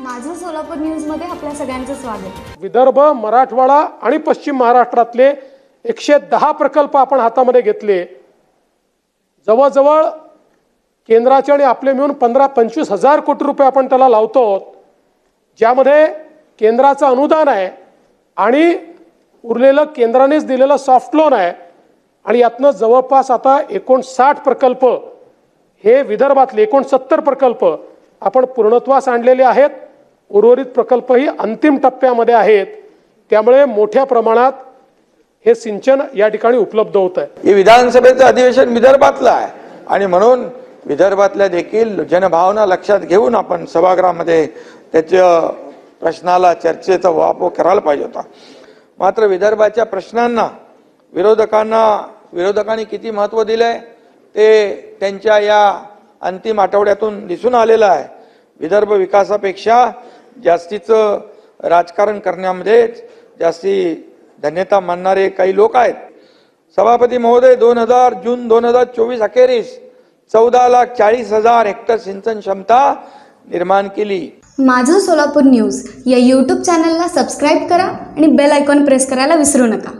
माझं सोलापूर न्यूजमध्ये आपल्या सगळ्यांचं स्वागत. विदर्भ मराठवाडा आणि पश्चिम महाराष्ट्रातले एकशे दहा प्रकल्प आपण हातामध्ये घेतले. जवळजवळ केंद्राचे आणि आपले मिळून पंधरा पंचवीस हजार कोटी रुपये आपण त्याला लावतो. ज्यामध्ये केंद्राचं अनुदान आहे आणि उरलेलं केंद्रानेच दिलेलं सॉफ्ट लोन आहे. आणि यातनं जवळपास आता एकोणसाठ प्रकल्प हे विदर्भातले एकोणसत्तर प्रकल्प आपण पूर्णत्वास आणलेले आहेत. उर्वरित प्रकल्पही अंतिम टप्प्यामध्ये आहेत. त्यामुळे मोठ्या प्रमाणात हे सिंचन या ठिकाणी उपलब्ध होत आहे हे विधानसभेचं अधिवेशन विदर्भातलं आहे. आणि म्हणून विदर्भातल्या देखील जनभावना लक्षात घेऊन आपण सभागृहामध्ये त्याच्या प्रश्नाला चर्चेचा वापर करायला पाहिजे होता. मात्र विदर्भाच्या प्रश्नांना विरोधकांना विरोधकांनी किती महत्त्व दिलंय ते त्यांच्या या अंतिम आठवड्यातून दिसून आलेलं आहे. विदर्भ विकासापेक्षा जास्तीचं राजकारण करण्यामध्येच जास्ती धन्यता मानणारे काही लोक आहेत. सभापती महोदय दोन हजार जून दोन हजार चोवीस अखेरीस चौदा लाख चाळीस हजार हेक्टर सिंचन क्षमता निर्माण केली. माझं सोलापूर न्यूज या यूट्यूब चॅनलला सबस्क्राईब करा आणि बेल आयकॉन प्रेस करायला विसरू नका.